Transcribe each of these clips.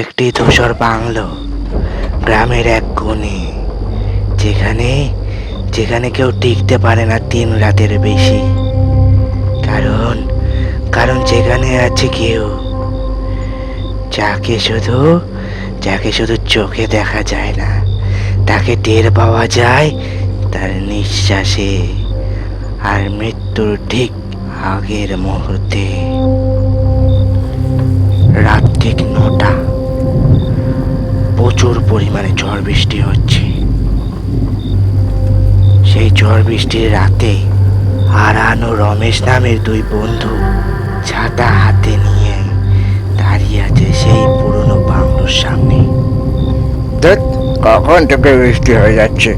একটি ধূসর বাংলো, গ্রামের এক কোণে, যেখানে যেখানে কেউ টিকতে পারে না তিন রাতের বেশি। কারণ কারণ যেখানে আছে কেউ, যাকে শুধু যাকে শুধু চোখে দেখা যায় না, তাকে টের পাওয়া যায় তার নিঃশ্বাসে আর মৃত্যুর ঠিক আগের মুহূর্তে। রাত ঠিক নটা প্রচুর পরিমাণে ঝড় বৃষ্টি হচ্ছে। সেই ঝড় বৃষ্টির রাতে আরান ও রমেশ নামের দুই বন্ধু ছাতা হাতে নিয়ে দাঁড়িয়ে আছে সেই পুরনো বাংলোর সামনে। কখন থেকে বৃষ্টি হয়ে যাচ্ছে?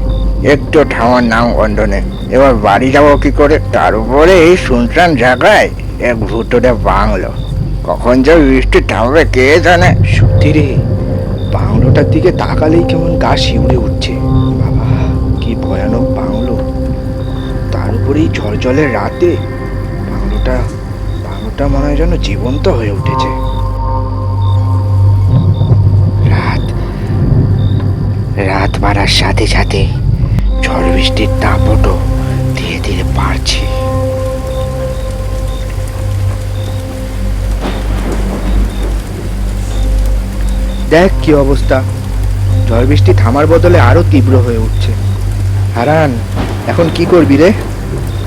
একটু থামার নাম গন্ধ নেই। এবার বাড়ি যাব কি করে? তার উপরে এই শুনশান জায়গায় এক ভুতুরে বাংলো। কখন যে বৃষ্টি থামবে কে জানে? সত্যি রে বাংলোটার দিকে তাকালেই কেমন গা শিউরে উঠছে। বাবা, কি ভয়ানক বাংলো তার উপরেই ঝড় জলের রাতে বাংলোটা বাংলোটা মনে হয় যেন জীবন্ত হয়ে উঠেছে। রাত রাত বাড়ার সাথে সাথে ঝড় বৃষ্টির দাপটও ধীরে ধীরে বাড়ছে। দেখ কি অবস্থা। ঝড় বৃষ্টি থামার বদলে আরও তীব্র হয়ে উঠছে। হারান এখন কি করবি রে?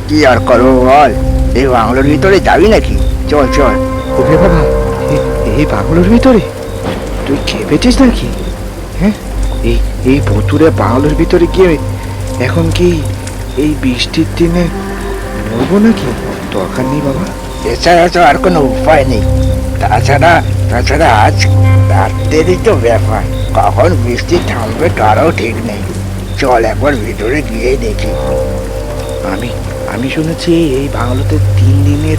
কি আর করব বল? এই বাংলোর ভিতরে যাবি নাকি? চল চল। ওরে বাবা এই বাংলোর ভিতরে? তুই খেপেছিস নাকি? হ্যাঁ এই এই ভতুরে বাংলোর ভিতরে গিয়ে এখন কি এই বৃষ্টির দিনে মরবো নাকি? দরকার নেই বাবা। এছাড়া তো আর কোনো উপায় নেই। তাছাড়া তাছাড়া আজ রাত্রেরই তো ব্যাপার। কখন বৃষ্টি থামবে তারও ঠিক নেই। চল একবার ভিতরে গিয়ে দেখি। আমি আমি শুনেছি এই বাংলোতে তিন দিনের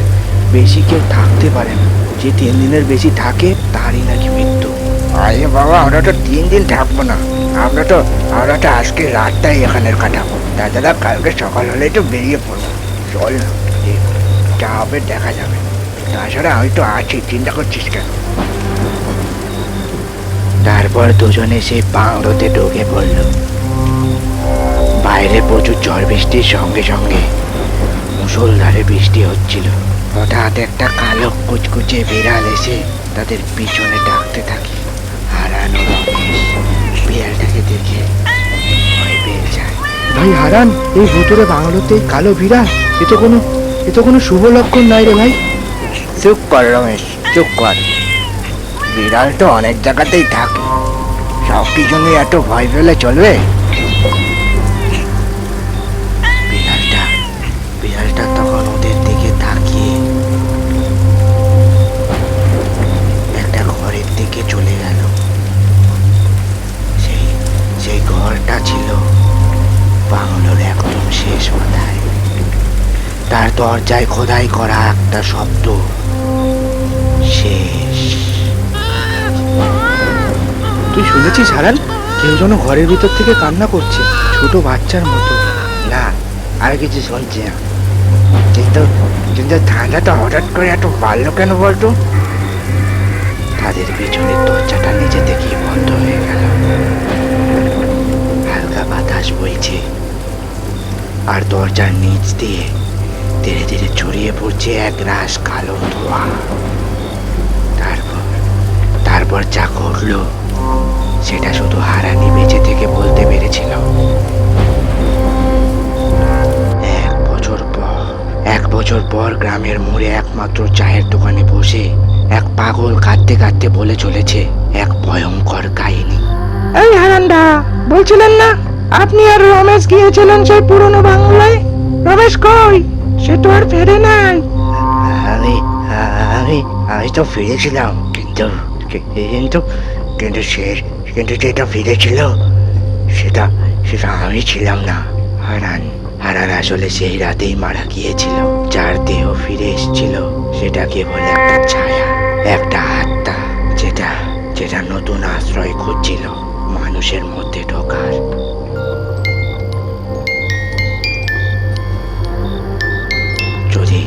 বেশি কেউ থাকতে পারে না। যে তিন দিনের বেশি থাকে, তারই নাকি মৃত্যু। আরে বাবা, আমরা তো তিন দিন থাকব না। আমরা তো আমরা তো আজকে রাতটাই এখানে কাটাবো। তাছাড়া কালকে সকাল হলেই তো বেরিয়ে পড়ব। চল না যা হবে দেখা যাবে। তাছাড়া আমি তো আছি, চিন্তা করছিস কেন? তারপর দুজনে সেই বাংলোতে ঢুকে পড়ল। বাইরে প্রচুর ঝড় বৃষ্টির সঙ্গে সঙ্গে মুষলধারে বৃষ্টি হচ্ছিল। হঠাৎ একটা কালো কুচকুচে বিড়াল এসে তাদের পিছনে ডাকতে থাকে। হারানো রমেশ বিড়ালটাকে দেখে ভয় পেয়ে যায়। ভাই হারান এই ভুতুরে বাংলোতে কালো বিড়াল এ তো কোনো এ তো কোনো শুভ লক্ষণ নাই রে ভাই। চুপ কর রমেশ চুপ কর। বিড়াল তো অনেক জায়গাতেই থাকে। সব কিছু নিয়ে এত ভয় পেলে চলবে? ঘরের দিকে চলে সেই ঘরটা ছিল শেষ মাথায়। তার দরজায় খোদাই করা একটা শব্দ। শেষ তুই শুনেছিস, হারান? কেউ যেন ঘরের ভিতর থেকে কান্না করছে, ছোট বাচ্চার মতো। না, আর কিছু শুনছি না। কিন্তু কিন্তু ঠান্ডাটা হঠাৎ করে এত বাড়লো কেন বলতো? তাদের পিছনের দরজাটা নিজে থেকেই বন্ধ হয়ে গেল। হালকা বাতাস বইছে। আর দরজার নিচ দিয়ে ধীরে ধীরে ছড়িয়ে পড়ছে এক রাস কালো ধোঁয়া। তারপর তারপর যা করল সেটা শুধু হারানি বেঁচে থেকে বলতে পেরেছিল। এক বছর পর এক বছর পর গ্রামের মোড়ে একমাত্র চায়ের দোকানে বসে এক পাগল কাঁদতে কাঁদতে বলে চলেছে এক ভয়ঙ্কর কাহিনী। এই হারান্ডা বলছিলেন না আপনি আর রমেশ গিয়েছিলেন সেই পুরনো বাংলায়? রমেশ কই? সে তো আর ফেরে নাই। আমি আমি আমি তো ফিরেছিলাম কিন্তু কিন্তু কিন্তু সে, কিন্তু যেটা ফিরেছিল সেটা সেটা আমি ছিলাম না। হারান হারান আসলে সেই রাতেই মারা গিয়েছিল, যার দেহ ফিরে এসেছিল। সেটা কেবল একটা ছায়া, একটা আত্মা, যেটা যেটা নতুন আশ্রয় খুঁজছিল মানুষের মধ্যে ঢোকার। যদি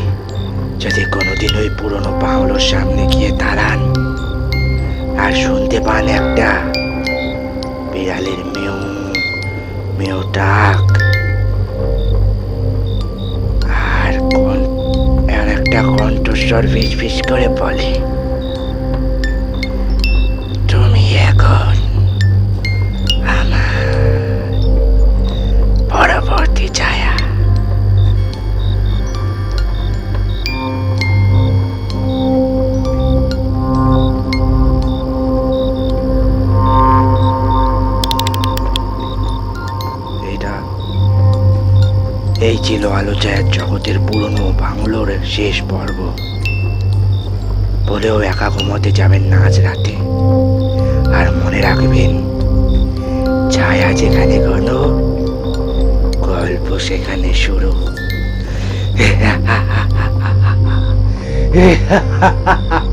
যদি কোনোদিন ওই পুরনো বাংলোর সামনে গিয়ে দাঁড়ান আর শুনতে পান একটা। বিড়ালের মেউ মেউ ডাক। আর একটা কণ্ঠস্বর ফিস ফিস করে বলে। ছিল আলোচনার জগতের পুরনো বাংলোর শেষ পর্ব। বলেও একা ঘুমোতে যাবেন না আজ রাতে। আর মনে রাখবেন, ছায়া যেখানে ঘন, গল্প সেখানে শুরু।